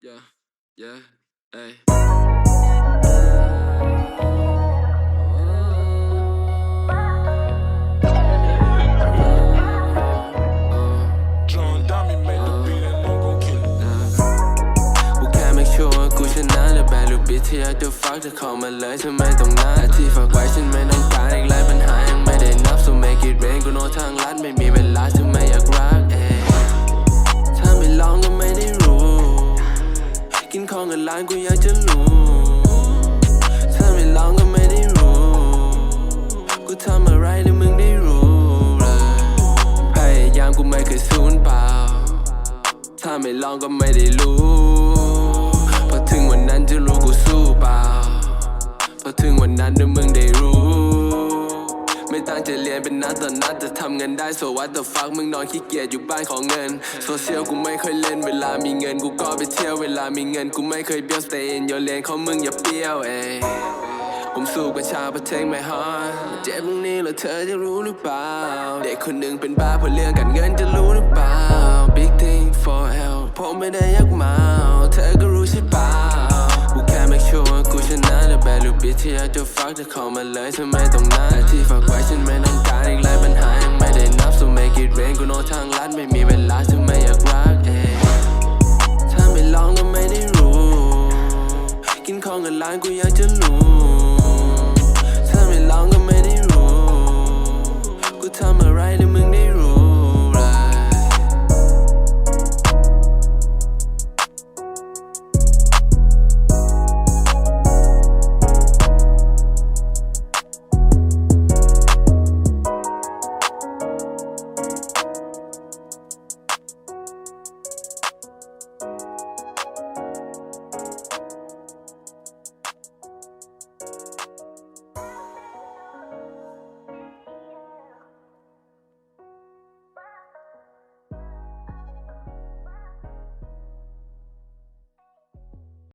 Yeah, yeah, ay. John Dummy made the beat and I'm gon' kill it. กูแค่ไม่ชัวร์ว่ากูชนะหรือแพ้ลูกบิดที่อยากจะฟักจะเข้ามาเลยทำไมต้องนัดที่ฝากไว้ฉันไม่ต้องการอีกหลายปัญหายังไม่ได้นับ so make it rain กูโน้ทางลัดไม่มีเวลาทำไมอยากรักเองถ้าไม่ลองก็ ล้านกูอยากจะรู้ถ้าไม่ลองก็ไม่ได้รู้ กูทำอะไรให้มึงได้รู้เลยพยายามกูไม่เคยสูญเปล่า ถ้าไม่ลองก็ไม่ได้รู้พอถึงวันนั้นจะรู้กูสู้เปล่าพอถึงวันนั้นเดี๋ยมึง เป็นนัดต่อนัดแต่ทำเงินได้ so what the fuck มึงนอนขี้เกียจอยู่บ้านของเงินโซเชียลกูไม่เคยเล่นเวลามีเงินกูก็ไปเที่ยวเวลามีเงินกูไม่เคยเบี้ยว stay in your lane ของมึงอย่าเปรี้ยวเองผมสู้กับชาวประเทศไม่ฮอนเจ็บตรงนี้แล้วเธอจะรู้หรือเปล่า เด็กคนหนึ่งเป็นบ้าเพราะเรื่องการเงินจะรู้หรือเปล่า ที่จะดูฟักจะเข้ามาเลยทำไมต้องนั้าที่ฝากไว้ฉันไม่ต้องการอีกหลายปัญหายังไม่ได้นับ so make it rain กูโนทางลัดไม่มีเวลาทำไมอยากรักเองถ้าไม่ลองก็ไม่ได้รู้ กินของเงินล้านกูอยากจะรู้ถ้าไม่ลองก็ไม่ได้